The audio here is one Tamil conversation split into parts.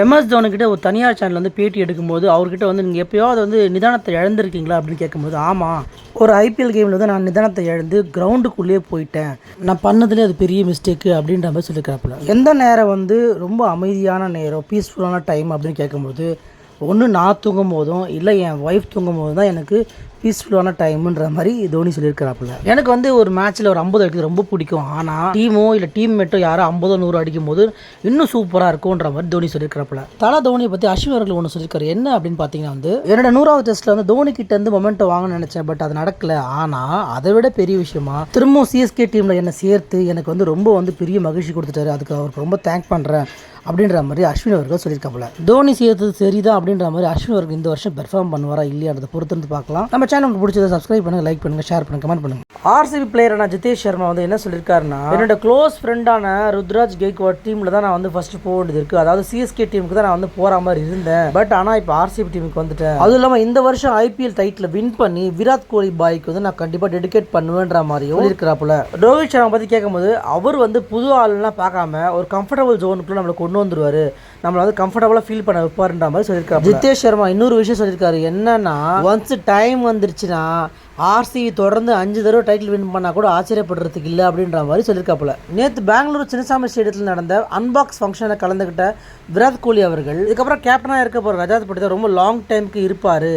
எம்எஸ் தோனிக்கிட்ட ஒரு தனியார் சேனல் வந்து பேட்டி எடுக்கும்போது அவர்கிட்ட வந்து நீங்கள் எப்போயாவது வந்து நிதானத்தை இழந்திருக்கீங்களா அப்படின்னு கேட்கும்போது ஆமாம் ஒரு ஐபிஎல் கேமில் வந்து நான் நிதானத்தை இழந்து கிரவுண்டுக்குள்ளேயே போயிட்டேன். நான் பண்ணதுலேயே அது பெரிய மிஸ்டேக்கு அப்படின்ற மாதிரி சொல்லியிருக்காப்புல எந்த நேரம் வந்து ரொம்ப அமைதியான நேரம் பீஸ்ஃபுல்லான டைம் அப்படின்னு கேட்கும்போது ஒன்று நான் தூங்கும் போதும் இல்லை என் ஒய்ஃப் தூங்கும் போது தான் எனக்கு பீஸ்ஃபுல்லான டைம்ன்ற மாதிரி தோனி சொல்லியிருக்கிறாப்புல. எனக்கு வந்து ஒரு மேட்ச்சில் ஒரு ஐம்பது அடிக்கிறது ரொம்ப பிடிக்கும். ஆனால் டீமோ இல்லை டீம் மேட்டோ யாரோ ஐம்பதோ நூறு அடிக்கும் போது இன்னும் சூப்பராக இருக்கும்ன்ற மாதிரி தோனி சொல்லியிருக்கிறாப்புல. தலா தோனியை பற்றி அஸ்வின் அவர்கள் ஒன்று சொல்லியிருக்காரு. என்ன அப்படின்னு பார்த்தீங்கன்னா வந்து என்னோட நூறாவது டெஸ்ட்டில் வந்து தோனி கிட்ட இருந்து மொமெண்ட்டோ வாங்க நினச்சேன். பட் அது நடக்கல. ஆனால் அதை விட பெரிய விஷயமா திரும்பவும் சிஎஸ்கே டீமில் என்னை சேர்த்து எனக்கு வந்து ரொம்ப வந்து பெரிய மகிழ்ச்சி கொடுத்துட்டாரு. அதுக்கு அவருக்கு ரொம்ப தேங்க் பண்ணுறேன் அப்படின்ற மாதிரி அஸ்வின் அவர்கள் சொல்லியிருக்காப்புல. தோனி சேர்த்தது சரிதான் அப்படின்ற மாதிரி அஸ்வின் அவர்கள் இந்த வருஷம் பெர்ஃபார்ம் பண்ணுவாரா இல்லையான்றதை பொறுத்து பார்க்கலாம். நம்ம சேனல் உங்களுக்கு பிடிச்சதை சப்ஸ்கிரைப் பண்ணுங்க லைக் பண்ணுங்க ஷேர் பண்ணுங்க கமெண்ட் பண்ணுங்க. ஆர்சிபி பிளேயரான ஜிதேஷ் சர்மா வந்து என்ன சொல்லியிருக்காருன்னா என்னோட க்ளோஸ் ஃப்ரெண்டான ருத்ராஜ் கெய்க்வாட் டீமில் தான் நான் வந்து ஃபர்ஸ்ட் போக வேண்டியது இருக்குது அதாவது சிஎஸ்கே டீமுக்கு தான் நான் வந்து போகிற மாதிரி இருந்தேன். பட் ஆனால் இப்போ ஆர்சிபி டீமுக்கு வந்துட்டேன். அதுவும் இல்லாமல் இந்த வருஷம் ஐபிஎல் டைட்டில் வின் பண்ணி விராட் கோலி பாய்க்கு வந்து நான் கண்டிப்பாக டெடிகேட் பண்ணுவேன்ற மாதிரியும் இருக்கிறாப்புல ரோஹித் சர்மா பற்றி கேட்கும்போது அவர் வந்து புது ஆளுலாம் பார்க்காம ஒரு கம்ஃபர்டபுள் ஜோனுக்குள்ள நம்மளை கொண்டு வந்துருவாரு. நம்மளை வந்து கம்ஃபர்டபுளாக ஃபீல் பண்ண வைப்பாருன்ற மாதிரி சொல்லியிருக்காரு ஜித்தேஷ் சர்மா இன்னொரு விஷயம் சொல்லியிருக்காரு. என்னன்னா ஒன்ஸ் டைம் வந்துருச்சுன்னா ஆர்சிபி தொடர்ந்து அஞ்சு தடவை டைட்டில் வின் பண்ணால் கூட ஆச்சரியப்படுறதுக்கு இல்லை அப்படின்ற மாதிரி சொல்லியிருக்காப்புல. நேற்று பெங்களூர் சின்னசாமி ஸ்டேடியத்தில் நடந்த அன்பாக்ஸ் ஃபங்க்ஷனில் கலந்துக்கிட்ட விராட் கோலி அவர்கள் இதுக்கப்புறம் கேப்டனாக இருக்க போகிற ரஜாத் பட்டி ரொம்ப லாங் டைமுக்கு இருப்பார்.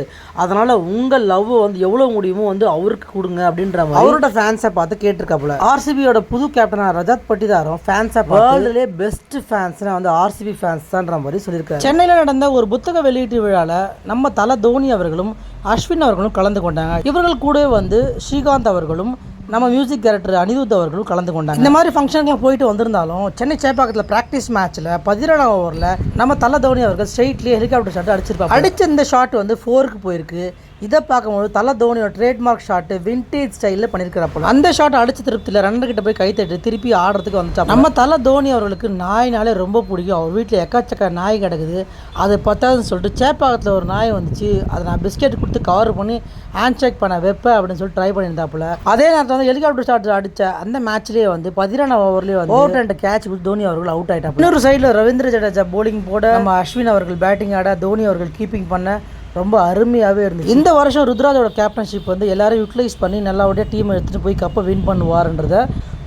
அதனால் உங்கள் லவ் வந்து எவ்வளோ முடியுமோ வந்து அவருக்கு கொடுங்க அப்படின்ற மாதிரி அவரோட ஃபேன்ஸை பார்த்து கேட்டிருக்காப்புல. ஆர்சிபியோட புது கேப்டனாக ரஜாத் பட்டிதாரும் ஃபேன்ஸை வேர்ல்டுலே பெஸ்ட் ஃபேன்ஸ்னா வந்து ஆர்சிபி ஃபேன்ஸ் தான்ற மாதிரி சொல்லியிருக்காரு. சென்னையில் நடந்த ஒரு புத்தக வெளியீட்டு விழாவில் நம்ம தல தோனி அவர்களும் அஸ்வின் அவர்களும் கலந்து கொண்டாங்க. இவர்கள் கூடவே வந்து ஸ்ரீகாந்த் அவர்களும் நம்ம மியூசிக் டைரக்டர் அனிருத் அவர்களும் கலந்து கொண்டாங்க. இந்த மாதிரி ஃபங்க்ஷனுக்குலாம் போயிட்டு வந்திருந்தாலும் சென்னை சேப்பாக்கத்தில் ப்ராக்டிஸ் மேட்ச்சில் பதினேழாம் ஓவரில் நம்ம தல தோனி அவர்கள் ஸ்ட்ரெயிட்லேயே ஹெலிகாப்டர் ஷாட் அடிச்சிருப்பாங்க அடிச்ச இந்த ஷாட் வந்து ஃபோருக்கு போயிருக்கு. இதை பார்க்கும்போது தல தோனியோட ட்ரேட்மார்க் ஷாட் விண்டேஜ் ஸ்டைலில் பண்ணியிருக்கிறப்போ அந்த ஷாட் அடிச்ச திருப்தியில் ரன்னர் கிட்ட போய் கை தட்டி திருப்பி ஆடுறதுக்கு வந்துச்சா நம்ம தல தோனி அவர்களுக்கு நாய்னாலே ரொம்ப பிடிக்கும். அவர் வீட்டில் எக்கச்சக்க நாய் கிடக்குது. அது பத்தாதுன்னு சொல்லிட்டு சேப்பாக்கத்தில் ஒரு நாய் வந்துச்சு. அதை நான் பிஸ்கெட் கொடுத்து கவர் பண்ணி ஹேண்ட் ஷேக் பண்ண வைப்பேன் அப்படின்னு சொல்லி ட்ரை பண்ணியிருந்தாப்புல. அதே நேரத்தில் வந்து ஹெலிகாப்டர் ஷாட் அடிச்ச அந்த மேட்ச்லேயே வந்து பதினாறாம் ஓவர்லேயே வந்து ஓவர் ரெண்டு கேட்ச் தோனி அவர்கள் அவுட் ஆயிட்டாங்க இன்னொரு சைடில் ரவீந்திர ஜடேஜா போலிங் போட நம்ம அஸ்வின் அவர்கள் பேட்டிங் ஆட தோனி அவர்கள் கீப்பிங் பண்ண ரொம்ப அருமையாகவே இருந்துச்சு. இந்த வருஷம் ருத்ராஜோட கேப்டன்ஷிப் வந்து எல்லாரும் யூட்டிலைஸ் பண்ணி நல்லபடியாக டீம் எடுத்துகிட்டு போய் கப்பை வின் பண்ணுவார்ன்றத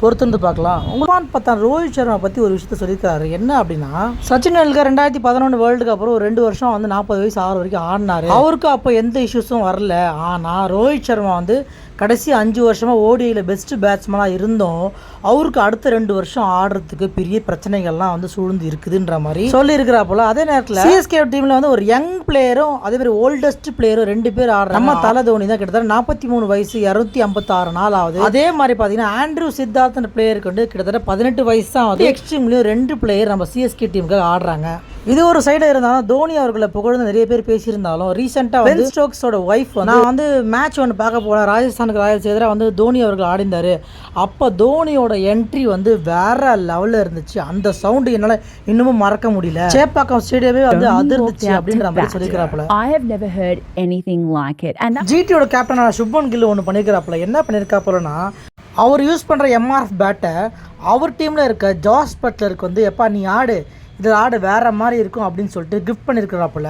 பொறுத்திருந்து பார்க்கலாம். உங்களான் பார்த்தா ரோஹித் சர்மா பற்றி ஒரு விஷயத்த சொல்லியிருக்காரு என்ன அப்படின்னா சச்சின் டெண்டுல்கர் ரெண்டாயிரத்தி பதினொன்று வேர்ல்டுக்கு அப்புறம் ஒரு ரெண்டு வருஷம் வந்து நாற்பது வயசு ஆறு வரைக்கும் ஆடினாரு. அவருக்கு அப்போ எந்த இஷ்யூஸும் வரல. ஆனால் ரோஹித் சர்மா வந்து கடைசி அஞ்சு வருஷமாக ஓடிஐயில் பெஸ்ட் பேட்ஸ்மேனாக இருந்தோம். அவருக்கு அடுத்த ரெண்டு வருஷம் ஆடுறதுக்கு பெரிய பிரச்சனைகள்லாம் வந்து சூழ்ந்து இருக்குதுன்ற மாதிரி சொல்லி இருக்கிறாப்போல அதே நேரத்தில் சிஎஸ்கே டீமில் வந்து ஒரு யங் பிளேயரும் அதே மாதிரி ஓல்டஸ்ட் பிளேயரும் ரெண்டு பேர் ஆடுறாங்க நம்ம தலை தோனி தான் கிட்டத்தட்ட நாற்பத்தி மூணு வயசு இரநூத்தி ஐம்பத்தாறு நாள் ஆகுது அதே மாதிரி பார்த்தீங்கன்னா ஆண்ட்ரூ சித்தார்த் பிளேயருக்கு வந்து கிட்டத்தட்ட பதினெட்டு வயசு தான் ஆகுது எக்ஸ்ட்ரீம்லேயும் ரெண்டு பிளேயர் நம்ம சிஎஸ்கே டீமுக்காக ஆடுறாங்க. இது ஒரு சைடு இருந்தாலும் தோனி அவர்களை புகழ்ந்து நிறைய பேர் பேசியிருந்தாலும் ரீசெண்டாக பென் ஸ்டோக்ஸோட ஒய்ஃப் நான் வந்து மேட்ச் ஒன்று பார்க்க போனேன் ராஜஸ்தானுக்கு ராயல்ஸ் எதிராக வந்து தோனி அவர்கள் ஆடிந்தார். அப்போ தோனியோட என்ட்ரி வந்து வேற லெவலில் இருந்துச்சு. அந்த சவுண்டு என்னால் இன்னமும் மறக்க முடியல. சேப்பாக்கம் ஸ்டேடியமே வந்து அதிர்ந்துச்சு அப்படின்ற மாதிரி சொல்லிக்கிறாப்புல have never heard anything like it. And that ஜிடியோட கேப்டனான சுப்மன் கில் ஒன்று பண்ணியிருக்கிறாப்புல. என்ன பண்ணியிருக்காப்புலனா அவர் யூஸ் பண்ணுற எம்ஆர்எஃப் பேட்டை அவர் டீமில் இருக்க ஜாஸ் பட்லருக்கு வந்து எப்பா நீ ஆடு இது ஆடு வேறு மாதிரி இருக்கும் அப்படின்னு சொல்லிட்டு கிஃப்ட் பண்ணியிருக்கிறாப்புல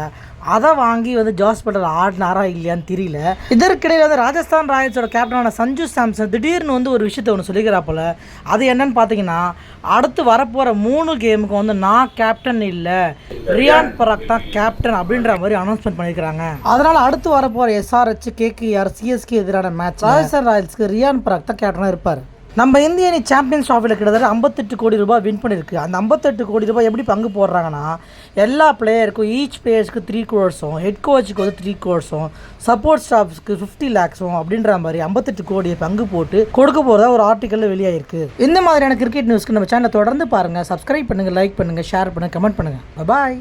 அதை வாங்கி வந்து ஜாஸ் பட்டர் ஆடினாரா இல்லையான்னு தெரியல. இதற்கிடையில் வந்து ராஜஸ்தான் ராயல்ஸோட கேப்டனான சஞ்சு சாம்சன் திடீர்னு வந்து ஒரு விஷயத்த ஒன்று சொல்லிக்கிறாப்புல. அது என்னன்னு பார்த்தீங்கன்னா அடுத்து வரப்போகிற மூணு கேமுக்கு வந்து நான் கேப்டன் இல்லை ரியான் பராக் தான் கேப்டன் அப்படின்ற மாதிரி அனௌன்ஸ்மெண்ட் பண்ணியிருக்கிறாங்க அதனால் அடுத்து வரப்போகிற எஸ்ஆர்ஹெச் கேகேஆர் சிஎஸ்கே எதிரான மேட்ச் ராஜஸ்தான் ராயல்ஸ்க்கு ரியான் பராக் தான் கேப்டனாக இருப்பார். நம்ம இந்திய அணி சாம்பியன்ஸ் ட்ராஃபியில் கிட்டத்தட்ட ஐம்பத்தெட்டு கோடி ரூபாய் வின் பண்ணியிருக்கு அந்த ஐம்பத்தெட்டு கோடி ரூபாய் எப்படி பங்கு போடுறாங்கன்னா எல்லா பிளேயருக்கும் ஈச் பிளேயர்ஸ்க்கு த்ரீ கோர்ஸும் ஹெட் கோச்சுக்கு வந்து த்ரீ கோர்ஸும் சப்போர்ட் ஸ்டாஃப்ஸ்க்கு ஃபிஃப்டி லேக்ஸும் அப்படின்ற மாதிரி ஐம்பத்தெட்டு கோடியை பங்கு போட்டு கொடுக்க போகிறதா ஒரு ஆர்டிக்கலில் வெளியாயிருக்கு. இந்த மாதிரியான கிரிக்கெட் நியூஸ்க்கு நம்ம சேனலை தொடர்ந்து பாருங்கள் சப்ஸ்கிரைப் பண்ணுங்கள் லைக் பண்ணுங்கள் ஷேர் பண்ணுங்கள் கமெண்ட் பண்ணுங்கள் பாய்